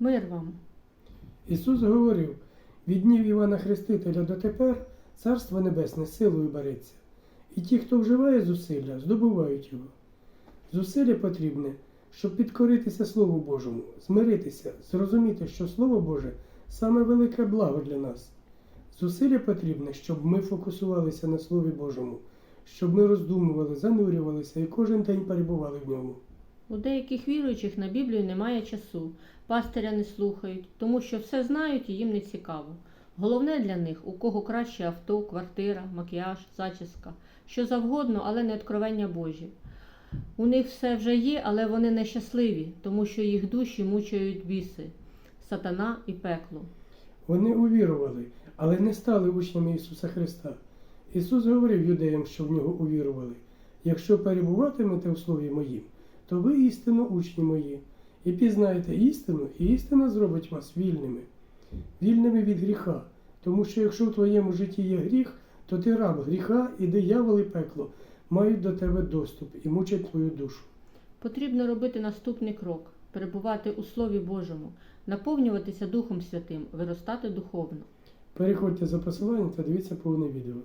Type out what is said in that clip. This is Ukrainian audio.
Мир вам. Ісус говорив, від днів Івана Хрестителя дотепер Царство Небесне силою береться, і ті, хто вживає зусилля, здобувають його. Зусилля потрібне, щоб підкоритися Слову Божому, змиритися, зрозуміти, що Слово Боже саме велике благо для нас. Зусилля потрібне, щоб ми фокусувалися на Слові Божому, щоб ми роздумували, занурювалися і кожен день перебували в ньому. У деяких віруючих на Біблію немає часу, пастиря не слухають, тому що все знають і їм не цікаво. Головне для них, у кого краще авто, квартира, макіяж, зачіска, що завгодно, але не откровення Божі. У них все вже є, але вони нещасливі, тому що їх душі мучають біси, сатана і пекло. Вони увірували, але не стали учнями Ісуса Христа. Ісус говорив юдеям, що в нього увірували. Якщо перебуватимете в Слові моїм, то ви істинно учні мої, і пізнаєте істину, і істина зробить вас вільними, вільними від гріха. Тому що якщо в твоєму житті є гріх, то ти раб гріха і диявол і пекло мають до тебе доступ і мучать твою душу. Потрібно робити наступний крок перебувати у Слові Божому, наповнюватися Духом Святим, виростати духовно. Переходьте за посиланням та дивіться повне відео.